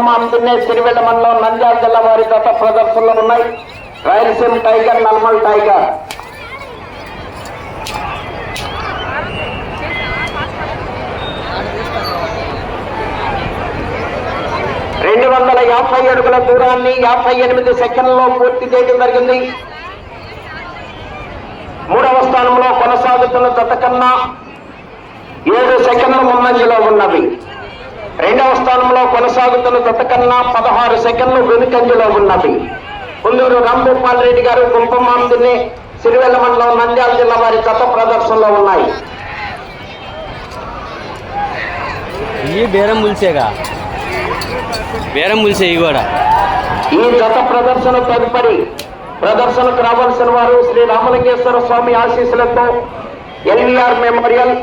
రాంభూపాల్ అందునే గారు సిరివెల్ల మండలం నంద్యాల జిల్లా వారి గత ప్రదర్శనలో ఉన్నాయి. Rayalaseema tiger Nallamala tiger. రెండు వందల యాభై అడుగుల దూరాన్ని యాభై ఎనిమిది సెకండ్లలో పూర్తి చేయడం జరిగింది. మూడవ స్థానంలో కొనసాగుతున్న జత కన్నా ఏడు సెకండ్ల ముందంజలో ఉన్నవి. రెండవ స్థానంలో కొనసాగుతున్న జత కన్నా పదహారు సెకండ్లు వెనుకంజలో ఉన్నవి. కుందూరు రాంభూపాల్ రెడ్డి గారు గుంపమాందిని సిరివెల్ల మండలం నంద్యాల జిల్లా వారి జత ప్రదర్శనలో ఉన్నాయి. ఇవి బేరం పులిసేగా. బేరం ఇవి కూడా. ఈ జత ప్రదర్శన తదుపరి ప్రదర్శనకు రావాల్సిన వారు శ్రీ రామలింగేశ్వర స్వామి ఆశీస్సులతో ఎల్వీఆర్ మెమోరియల్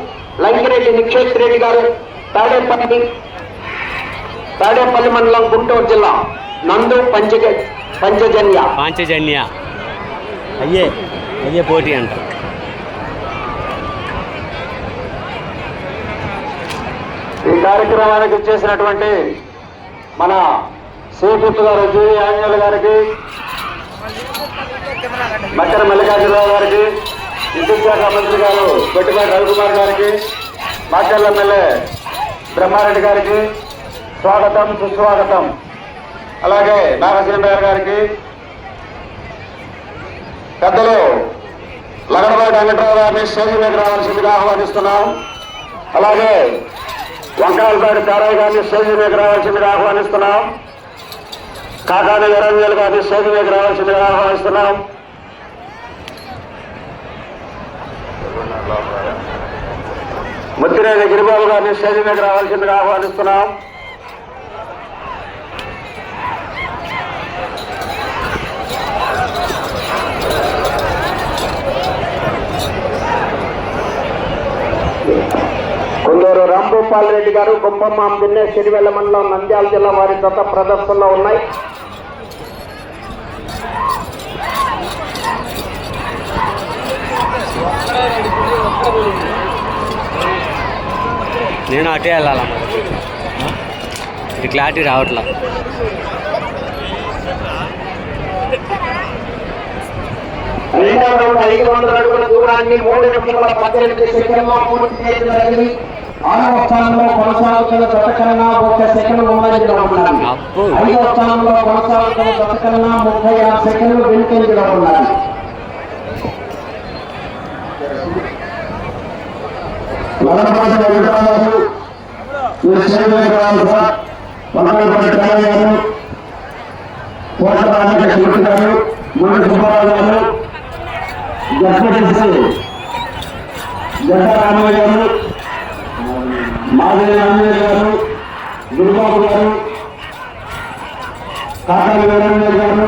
లంకిరెడ్డి నిక్షేత్ రెడ్డి గారు తాడేపల్లి తాడేపల్లి మండలం గుంటూరు జిల్లా నందు పంచగ పంచజన్య. పాంచజన్య. అయ్యే అయ్యే పోటీ అంట. ఈ కార్యక్రమానికి చేసినటువంటి మన శ్రీపుత్తు గారు జి ఆంజనేయులు గారికి మక్కర మల్లికార్జునరావు గారికి విద్యుత్ శాఖ మంత్రి గారు కొట్టిపాటి రవికుమార్ గారికి మాచర్ల ఎమ్మెల్యే బ్రహ్మారెడ్డి గారికి స్వాగతం సుస్వాగతం. అలాగే నాగసింహయ్య గారికి పెద్దలు లగడబాయి వెంకటరావు గారిని స్టేజ్ మీద రావాల్సిందిగా ఆహ్వానిస్తున్నాం. అలాగే వంకాయలపాటి తారయ్య గారిని స్టేజ్ మీద రావాల్సిందిగా ఆహ్వానిస్తున్నాం. కాకాని వీరంజల్ గారిని స్టేజ్ మీద రావాల్సిందిగా ఆహ్వానిస్తున్నాం. ముత్తిరేని గిరిబాబు గారిని స్టేజ్ మీద రావాల్సిందిగా ఆహ్వానిస్తున్నాం. కొందరు రాంభూపాల్ రెడ్డి గారు గుంపమ్మ దిన్నే సిరివెల్ల మండలం నంద్యాల జిల్లా వారి గత ప్రదర్శనలో ఉన్నాయి. నేను అటే వెళ్ళాలమ్మ ఇది క్లారిటీ రావట్లా? ఐదు వందల అడుగుల దూరాన్ని మూడు నిమిషముల పద్దెనిమిది సెకండ్లో పూర్తి చేయడం జరిగింది ఆరవ స్థానంలో కొనసాగుతున్న జత కన్నా ఒక సెకండ్ ముందంజలో అబ్బో. ఐదవ స్థానంలో కొనసాగుతున్న జత కన్నా ముప్పై ఆరు సెకండ్లు వెనుకంజలో రామయ్య గారు మాధవి రామయ్య గారు దుర్బాబు గారు కాకాని వీరయ్య గారు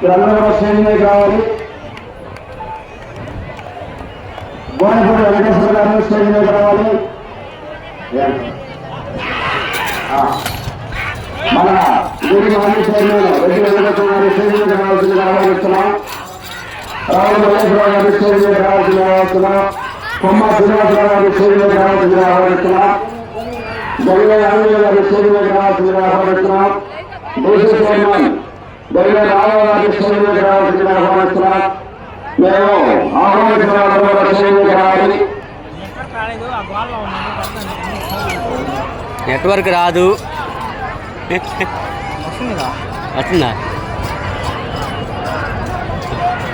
వీరందరూ కూడా శ్రేణి కావాలి. గోనపూడి వెంకటేశ్వర గారు స్టేజ్ మీద రావాలి మన గురి మాజీ చైర్మన్ రెడ్డి వెంకటేశ్వర గారి స్టేజ్ మీద రావాల్సిందిగా ఆహ్వానిస్తున్నాం. రావుల మహేశ్వరరావు గారి స్టేజ్ మీద రావాల్సిందిగా ఆహ్వానిస్తున్నాం. ఆహ్వానిస్తున్నాం. దేశ చైర్మన్ ఆహ్వానిస్తున్నాం. మేము నెట్వర్క్ రాదు. వస్తుందా?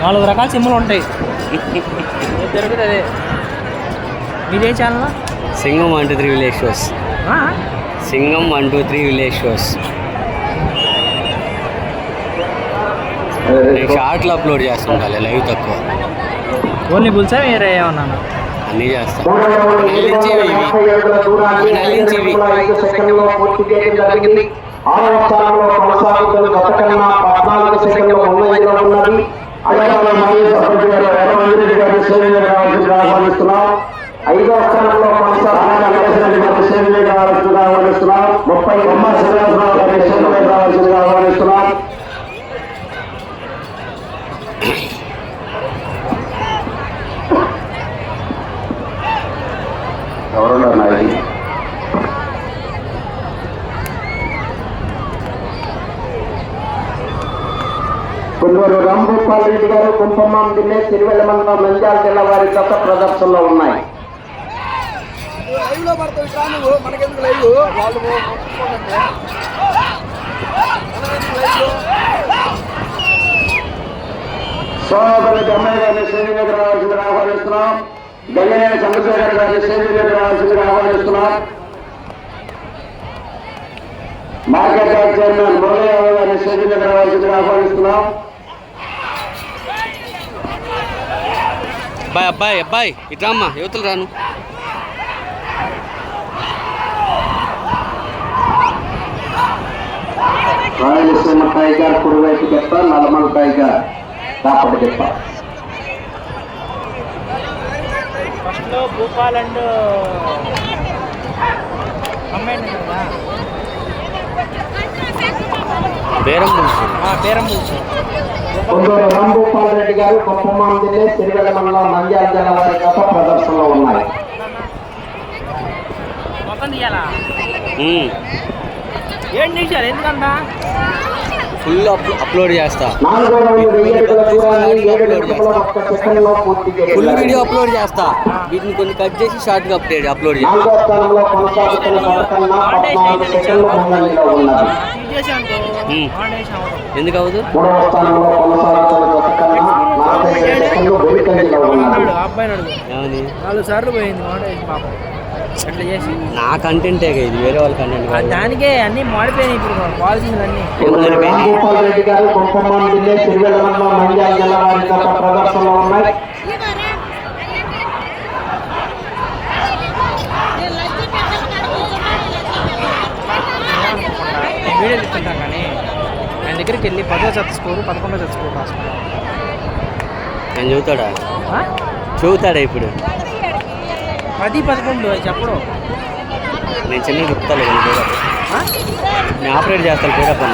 నాలుగు రకాల సిమ్లు ఉంటాయి. అదే మీదే channel Singam one two three village shows. Singam one two three village shows. షార్ట్లు upload చేస్తుంటాలి లైవ్ తక్కువ. ఓన్లీ బుల్సా వేరే ఏమన్నా? అన్నీ చేస్తాను నెల్లించేవి ఇవి నెల్లించేవి జరిగింది. ఆరవ స్థానంలో కొనసాగుతున్న గత కన్నా పద్నాలుగు సెకండ్లు ముందంజలో ఉన్నది. అయ్యప్ప మాజీ సర్పంచ్ గారు ఎర్రమంజిరెడ్డి గారి శ్రేణి రావాల్సిందిగా ఆహ్వానిస్తున్నాం ఐదో స్థానంలో కొనసాగినటువంటి సేవలుగా ముప్పై బొమ్మ శ్రీనివాసరావు గారి సేవలుగా కొందరు రాంభూపాల్ రెడ్డి గారు కుంభమ్మ దిన్నే తిరువెల్లమండ నంద్యాల జిల్లా వారి గత ప్రదర్శనలో ఉన్నాయి. లైవ్లో పడతావు ఇట్లా నువ్వు? మనకెందుకు లైవ్? వాళ్ళు మొత్తుకోనంటే. మనకెందుకు లైవ్? సోదరులు జమ్మయ్య గారిని శ్రేణి మీద రావాల్సిందిగా ఆహ్వానిస్తున్నాం. గంగనేని చంద్రశేఖర్ గారిని శ్రేణి మీద రావాల్సిందిగా ఆహ్వానిస్తున్నాం. మార్కెట్ యార్డ్ చైర్మన్ మురళీ గారిని రావాల్సిందిగా ఆహ్వానిస్తున్నాం. అబ్బాయి అబ్బాయి అబ్బాయి ఇట్రా అమ్మా యువతలు రాను. రాయలసీమ టైగర్ కుడివైపు చెప్ప నల్లమల టైగర్ కాపటి చెప్ప ఫస్ట్లో భూపాల్ అండ్ రాంభూపాల్ రెడ్డి గారు కొప్పమాం జిల్లా తిరువెల్ల మండలం నంద్యాల జిల్లా వారి గత ప్రదర్శనలో ఉన్నాయి. ఏడు నిమిషాలు ఎందుకంట? ఫుల్ అప్ అప్లోడ్ చేస్తా. ఫుల్ చేశారు. వీడియో అప్లోడ్ చేస్తా. వీటిని కొన్ని కట్ చేసి షార్ట్గా అప్డేట్ అప్లోడ్ చేస్తా. నాలుగో స్థానంలో కొనసాగుతున్న కన్నా పద్నాలుగు సెకండ్లు ముందంజలో ఉన్నది. తీసేసి అనుకో ఉమ్. ఆడేసి అవ్వదు ఎందుకు అవ్వదు నాలుగు సార్లు పోయింది అట్లా చేసి? నా కంటెంటే ఇది వేరే వాళ్ళ కంటెంట్ దానికే అన్ని మాడిపోయినాయి ఇప్పుడు పాలసీలు అన్నీ. రాంగోపాల్ రెడ్డి గారు కుంభమాన్ జిల్లా తిరువెల్ల మండలం నంద్యాల జిల్లా వారి గత ప్రదర్శనలో ఉన్నాయి వీడియో తీసుకుంటాం కానీ ఆయన దగ్గరికి వెళ్ళి పదో చదువు స్కోరు పదకొండో రాసుకుంటాం. చెబుతాడా ఆ? చెబుతాడా ఇప్పుడు? పది పదకొండు అది చెప్పడం. నేను చిన్న చెప్తాను? నేను ఆపరేట్ చేస్తాను పేరప్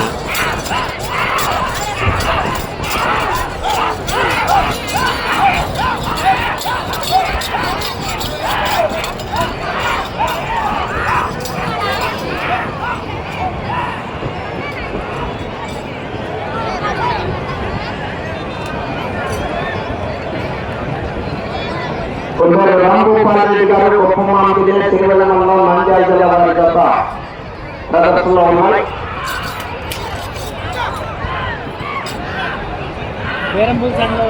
రాంగోపాల్ రెడ్డి గారు కుంభమాన్ జిల్లా తిరువెల్ల మండలం నంద్యాల జిల్లా వారి గత ప్రదర్శనలో ఉన్నాయి వేరంపూల్ సంఘంలో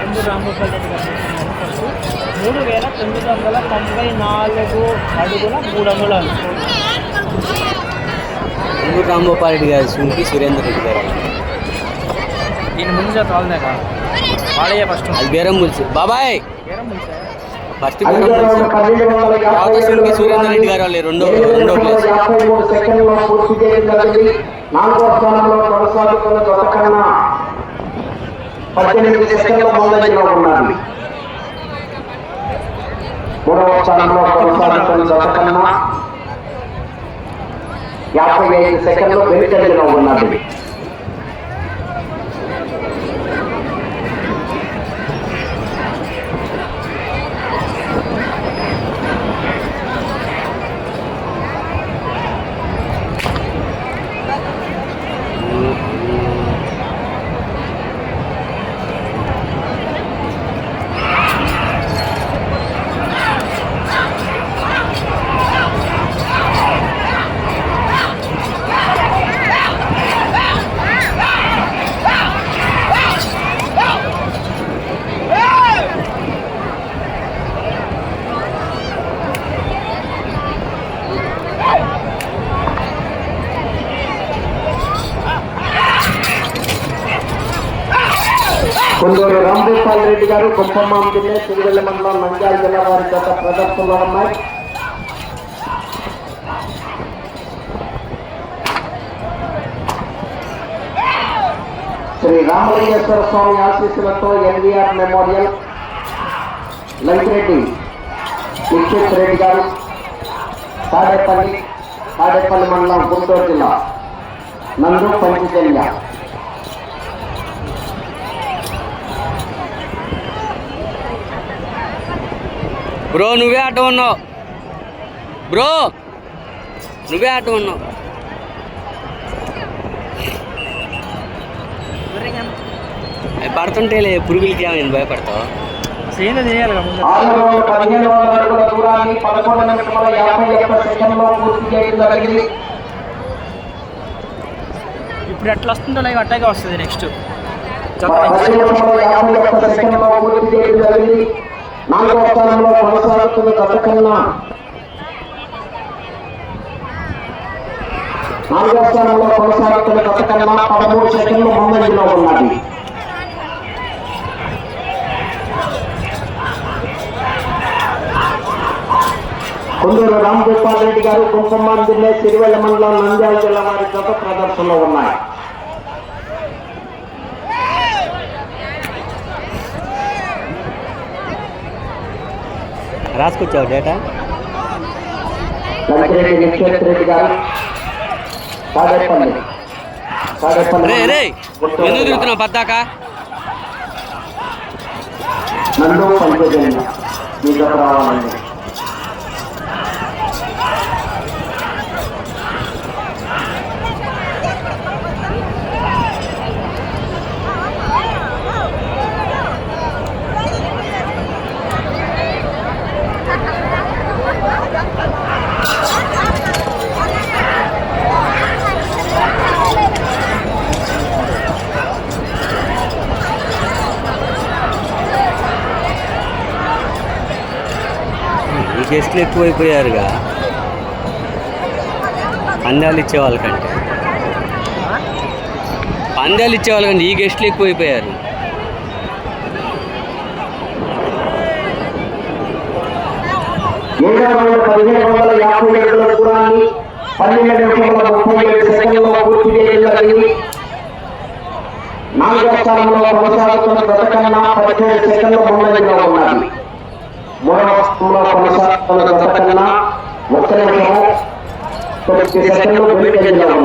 ముందు రాంగోపాల్ రెడ్డి గారు చేస్తున్నారు ఫస్ట్ మూడు వేల తొమ్మిది వందల తొంభై నాలుగు అడుగుల మూడు అంగుళాలు ముందు రాంగోపాల్ రెడ్డి గారు సుంకి సురేందర్ రెడ్డి గారు దీని ముందు చేత వాళ్ళదే కాదు వాడయ్యే ఫస్ట్ అది బేరం పులుసు బాబాయ్ వేరంపూల్ సార్ ఫస్ట్ సుంకి సురేందర్ రెడ్డి గారు వాళ్ళే రెండో రెండో ప్లేస్. నాలుగో స్థానంలో కొనసాగుతున్న జత కన్నా పద్దెనిమిది సెకండ్ల ముందంజలో ఉన్నది మూడవ స్థానంలో కొనసాగుతున్న జత కన్నా యాభై ఐదు సెకండ్లు వెనుకంజలో ఉన్నది కొందరు రాంభూపాల్ రెడ్డి గారు కుంభమాం జిల్లా తిరువెల్ల మండలం నంద్యాల జిల్లా వారి గత ప్రదర్శనలో ఉన్నాయి శ్రీ రామలింగేశ్వర స్వామి ఆశీస్సులతో ఎన్వీఆర్ మెమోరియల్ లంకిరెడ్డి నిశ్చిత్ రెడ్డి గారు తాడేపల్లి తాడేపల్లి మండలం గుంటూరు జిల్లా నందు పంచజన్య బ్రో నువ్వే ఆట ఉన్నావు బ్రో నువ్వే ఆట ఉన్నావు అవి పడుతుంటేలే పురుగులకి ఏమైంది భయపడతావు? చేయాలి ఇప్పుడు ఎట్లా వస్తుందో లైవ్ అట్టాగే వస్తుంది నెక్స్ట్. పది నాలుగవ స్థానంలో కొనసాగుతున్న గత కన్నా నాలుగవ స్థానంలో కొనసాగుతున్న గత పదమూడు సెకండ్లు ముందంజలో ఉన్నది. కొందరు రామ్ గోపాల్ రెడ్డి గారు కుంకుమాన్ జిల్లా సిరివెల్ల మండలం నంద్యాల జిల్లా వారి జత ప్రదర్శనలో ఉన్నాయి. రాసుకొచ్చావు డేటా రే రే ఎందుకు. తిరుగుతున్నావు పద్దాక? నందు పంచజన్య మీ జత రావాలండి గెస్ట్లు ఎక్కువైపోయారుగా. పందాలు ఇచ్చేవాళ్ళకంటే పందాలు ఇచ్చేవాళ్ళకంటే ఈ గెస్ట్లు ఎక్కువైపోయారు. పన్నెండు నిమిషముల ముప్పై ఏడు సెకండ్లలో పూర్తి చేయడం జరిగింది. నాలుగో స్థానంలో కొనసాగుతున్న గత కన్నా పదిహేడు సెకండ్ల ముందంజలో ఉన్నది. మూడవ స్థానంలో కొనసాగుతున్న గత కన్నా ఒక్క నిమిషము తొమ్మిది సెకండ్లు వెనుకంజలో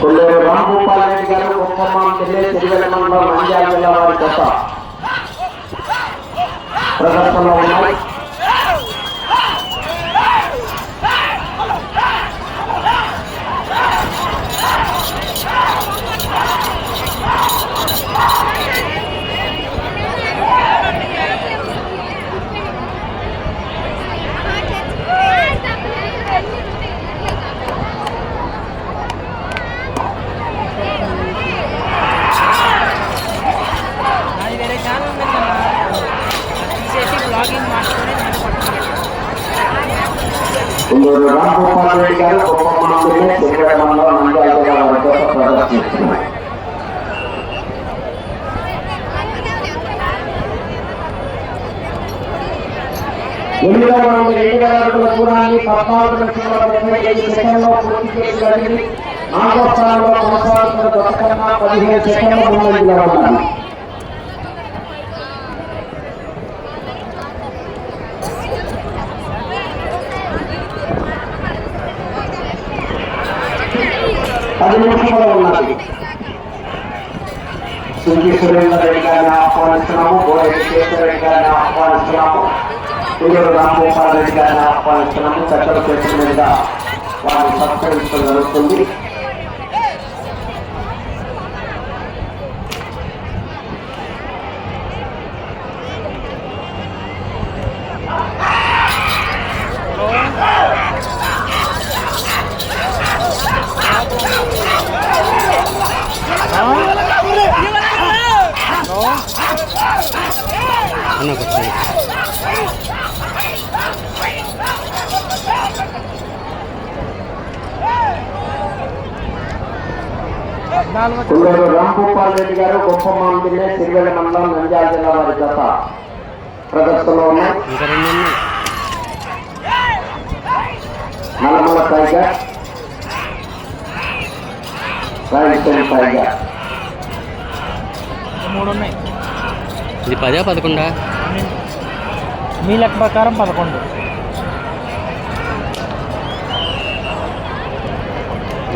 కొల్లేరు రాంభూపాల్ రెడ్డి గారు కుప్పమ్మ జిల్లా సిరివెల్ల మండలం నంద్యాల జిల్లా వారి జత ప్రదర్శనలో ఉన్నాయి అది వేరే ఛానల్ ఉంది కదా తీసేసి బ్లాగింగ్ మార్చుకొని నేను పట్టుకున్నాను కొల్లేరు రాంభూపాల్ రెడ్డి గారు కుప్పమ్మ జిల్లా సిరివెల్ల మండలం నంద్యాల జిల్లా వారి జత ప్రదర్శిస్తున్నాయి ఎనిమిదవ రౌండ్ రెండు వేల అడుగుల దూరాన్ని పద్నాలుగు నిమిషముల ముప్పై ఐదు సెకండ్లో పూర్తి చేయడం జరిగింది నాలుగో స్థానంలో కొనసాగుతున్న గత కన్నా పదిహేను సెకండ్ల ముందంజలో ఉన్నది పది నిమిషంలో ఉన్నది సుజీ సురేందర్ రెడ్డి గారిని ఆహ్వానిస్తున్నాము గోరెడ్డి కేశవ రెడ్డి గారిని ఆహ్వానిస్తున్నాము తుల్లూరు రామగోపాల్ రెడ్డి గారిని ఆహ్వానిస్తున్నాము చట్టల చేతుల వారిని సత్కరించడం జరుగుతుంది. కుందూరు రెడ్డి గారు జిల్లా సిరివెల్ల మండలం నంద్యాల జిల్లా వారి జత ప్రదర్శనలో ఉన్నాయి. Nallamala tiger Rayalaseema tiger. మూడు ఉన్నాయి. ఇది పదే పదకొండా. మీ లెక్క ప్రకారం పదకొండు.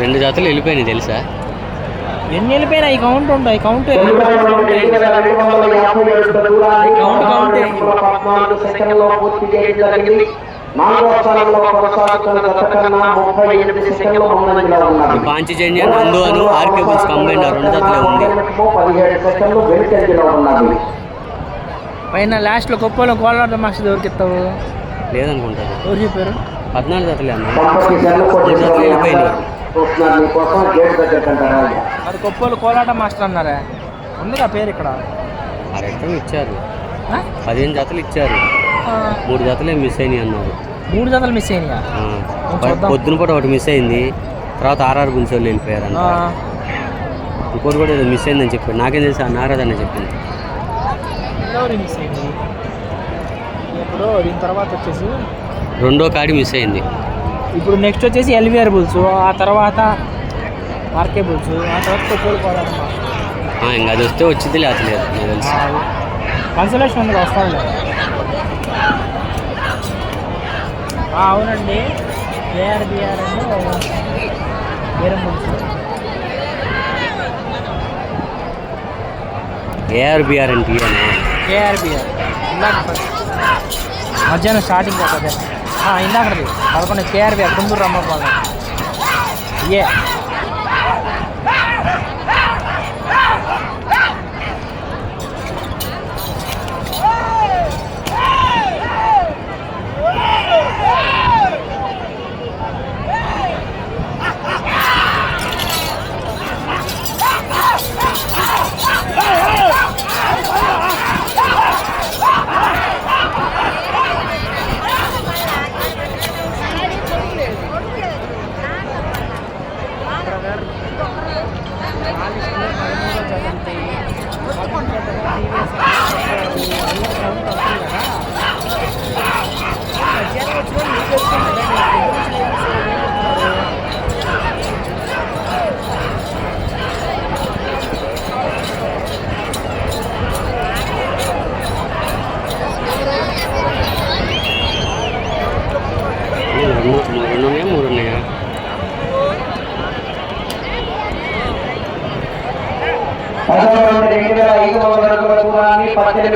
రెండు జాతలు వెళ్ళిపోయినాయి తెలుసా? ఎన్ని వెళ్ళిపోయినాయి కౌంట్ ఉంటాయి కౌంట్ కౌంట్ కౌంటే. ఉన్నది పాంచజన్య నందు అను ఆర్కే బుల్స్ కంబైన్ రెండు జాతలే ఉంది పైన లాస్ట్లో కుప్పలో కోలాట మాస్టర్ ఎవరికి ఇస్తావు లేదనుకుంటారు ఎవరు చెప్పారు పద్నాలుగు జాతలే అన్న దంపతి జతలు వెళ్ళిపోయినాయి. మరి కుప్పలు కోలాట మాస్టర్ అన్నారా. ఉందిగా పేరు ఇక్కడ? ఆ రకం ఇచ్చారు? ఆ? పదిహేను జాతలు ఇచ్చారు. ఆ, మూడు జాతలే మిస్ అయినాయి అన్నారు. మూడు జతలు మిస్ అయినాయా? ఆ. పొద్దున పూట ఒకటి మిస్ అయింది. తర్వాత ఆర్ఆర్ గురించి వాళ్ళు వెళ్ళిపోయారంట ఆ, ఇంకోటి కూడా ఏదో మిస్ అయిందని చెప్పాడు నాకేం తెలుసు ఆ నారాజ్ అన్న చెప్పింది. మిస్ అయింది? ఇప్పుడు దీని తర్వాత వచ్చేసి రెండో కాడి మిస్ అయింది. ఇప్పుడు నెక్స్ట్ వచ్చేసి ఎల్విఆర్ బుల్స్. ఆ తర్వాత ఆర్కే బుల్స్. ఆ తర్వాత ఆ, ఇంకా అది వస్తే వచ్చింది లేదు నాకు తెలుసు. కన్సలేషన్ ఉంది వస్తాను అవునండి. ఏఆర్ బిఆర్ వేరే ఏఆర్బిఆర్ అని టీయనా కేఆర్బిఆర్ ఇందాక మధ్యాహ్నం స్టార్టింగ్ అదే ఇందాకది పదకొండు కేఆర్బిఆర్ కుందూరు రమ్మపాలెం ఏ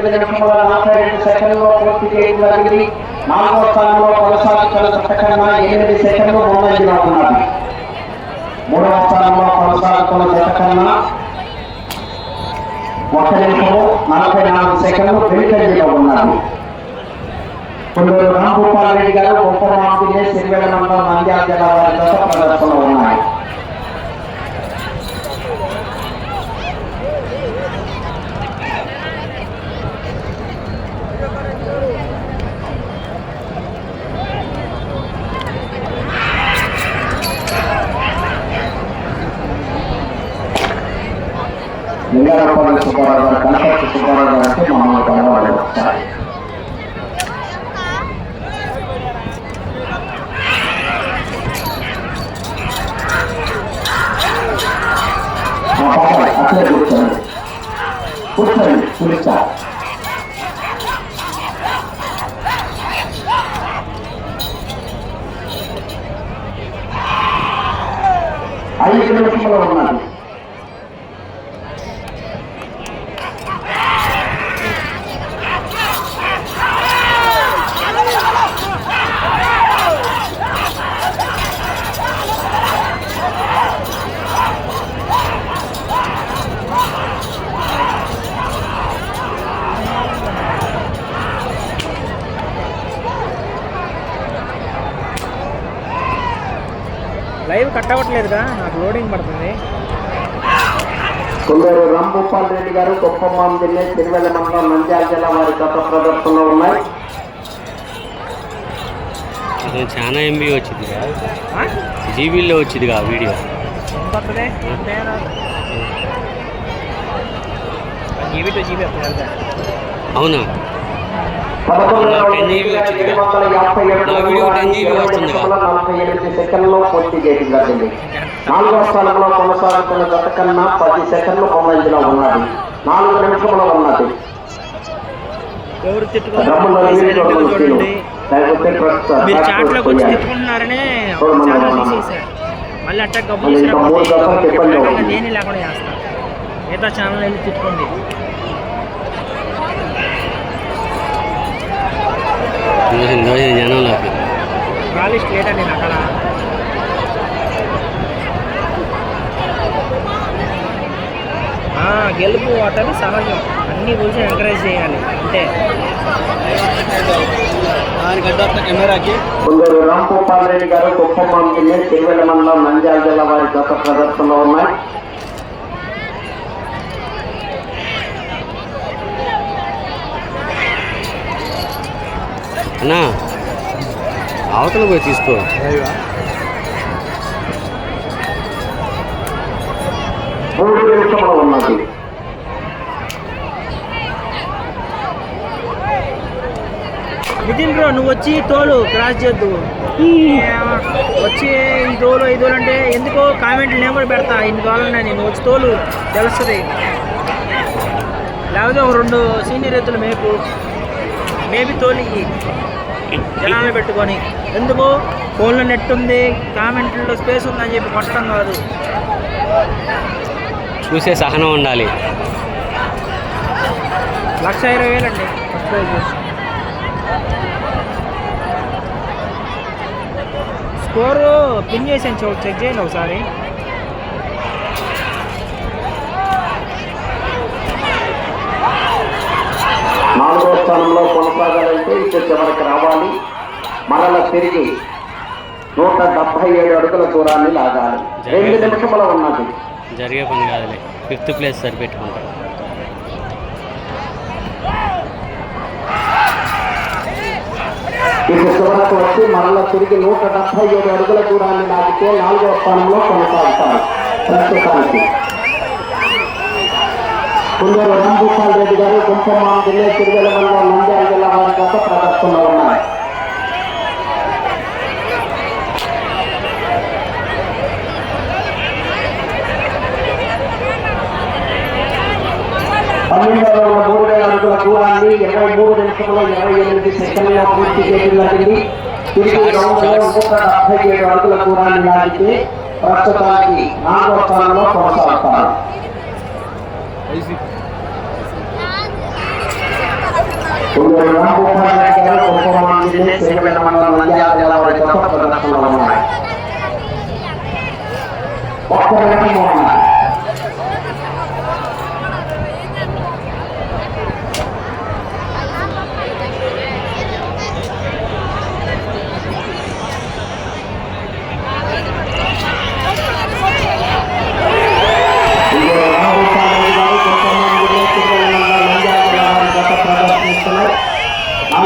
దూరాన్ని నిమిషముల నలభై రెండు సెకండ్లో పూర్తి చేయడం జరిగింది నాలుగో స్థానంలో కొనసాగుతున్న గత ఎనిమిది సెకండ్లు ముందంజలో ఉన్నది మూడవ స్థానంలో కొనసాగుతున్న గత ఒక నిమిషము నలభై నాలుగు సెకండ్లు వెనుకంజలో ఉన్నది కొందరు రాంభూపాల్ రెడ్డి గారు గొప్ప మామిడి సిరివెల మండలం నంద్యాల జిల్లా వారి ప్రదర్శనలో ఉన్నాయి లింగారపల్లి సుబ్బారావు గారు కనపర్తి సుబ్బారావు గారు అంటే మమ్మల్ని కనబడాలి ఒకసారి మా లైవ్ కట్ అవ్వట్లేదుగా నాకు లోడింగ్ పడుతుంది. కొందరు రాంభూపాల్ రెడ్డి గారు గొప్పమాన్ జిల్లా తిరువెల్ల మండలం నంద్యాల జిల్లా వారి గత ప్రదర్శనలో ఉన్నాయి. అసలు చాలా ఎంబీ వచ్చిందిగా. ఆ? జీబీలో వచ్చిందిగా వీడియో. కొత్తదే అంతే రాదు జీబీ టు జీబీ అప్పుడు వెళ్తా అవునా. పదకొండు నాకు 10 GB వచ్చింది నా వీడియో 10 GB వస్తుంది కదా. నలభై ఎనిమిది సెకండ్లో పూర్తి చేయడం జరిగింది. నాలుగో స్థానంలో కొనసాగుతున్న గత కన్నా పది సెకండ్లు కొనసాగిలో ఉన్నది. నాలుగు నిమిషంలో ఉన్నది. మీరు చాట్లోకి వచ్చి. తిట్టుకుంటున్నారనే మళ్ళీ అట్టా గబ్బు నేనే లేకుండా చేస్తాను మిగతా ఛానల్ వెళ్ళి తిట్టుకోండి. చూసింది చూసింది జనంలోకి గెలుపు ఓటమి సహజం అన్ని గురించి ఎంకరేజ్ చేయాలి అంతే కెమెరాకి కొందరు రాంగోపాల్ రెడ్డి గారు గొప్ప జిల్లా తిరువెల్ల మండలం నంద్యాల జిల్లా వారి గత ప్రదర్శనలో ఉన్నాయి. అన్నా అవతల పోయి తీసుకో. నితిన్ బ్రో నువ్వు వచ్చి తోలు క్రాస్ చేద్దు వచ్చి ఈ తోలు ఈ తోలు అంటే ఎందుకో కామెంట్లు నేను కూడా పెడతా ఇన్ని కావాలన్నా నేను వచ్చి తోలు తెలుస్తుంది. లేకపోతే ఒక రెండు సీనియర్ ఎత్తులు మేపు. మేబీ తోలి జనాలు పెట్టుకొని ఎందుకు? ఫోన్లో నెట్ ఉంది కామెంట్లో స్పేస్ ఉందని చెప్పి కొట్టడం కాదు. చూసే సహనం ఉండాలి. లక్ష ఇరవై ఫస్ట్ ప్రైజ్ స్కోరు పిన్ చేసాను చెక్ చేయండి ఒకసారి. ఇటు చివరికి రావాలి. మరల తిరిగి నూట డెబ్బై ఏడు అడుగుల దూరాన్ని లాగాలి. రెండు నిమిషముల ఉన్నది. జరిగే పని కాదులే. ఫిఫ్త్ ప్లేస్ సరిపెట్టుకుంటాం ఇటు చివరకు వచ్చి మరల తిరిగి నూట డెబ్బై ఏడు అడుగుల దూరాన్ని లాగితే నాలుగో స్థానంలో కొనసాగుతారు. ప్రస్తుతానికి. కొందరు రాంభూపాల్ రెడ్డి గారు గుంపమ్మ జిల్లా తిరుగల మండలం నంద్యాల జిల్లా వారి గత ప్రదర్శనలో ఉన్నాయి పన్నెండవ మూడు వేల అడుగుల దూరాన్ని ఇరవై మూడు నిమిషంలో ఇరవై ఎనిమిది సెకండ్లో పూర్తి చేయడం జరిగింది తిరిగి గ్రౌండ్లో నూట డెబ్బై ఏడు అడుగుల దూరాన్ని లాగితే ప్రస్తుతానికి నాలుగో స్థానంలో కొనసాగుతారు. కొందరు మండలం నంద్యాల జిల్లా వారి గత ఉన్నాయి ఒక్క ఉన్నాయి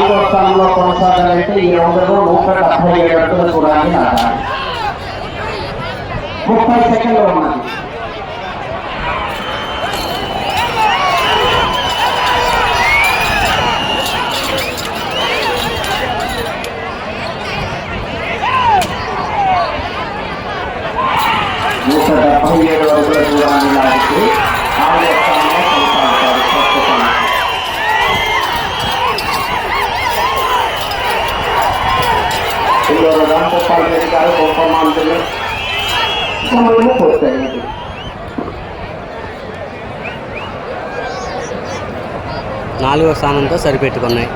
నాలుగో స్థానంలో కొనసాగాలంటే ఈ రౌండ్లో నూట డెబ్బై ఏడు అడుగుల దూరాన్ని లాగాలి ముప్పై సెకండ్లు ఉన్నది నూట డెబ్బై ఏడు అడుగుల దూరాన్ని లాగితే నాలుగో స్థానంలో కొనసాగుతారు ప్రస్తుతానికి ఇందులో రామగోపాల్ రెడ్డి గారు గొప్ప మంత్రులు సమయము పూర్తయింది నాలుగో స్థానంతో సరిపెట్టుకున్నాయి.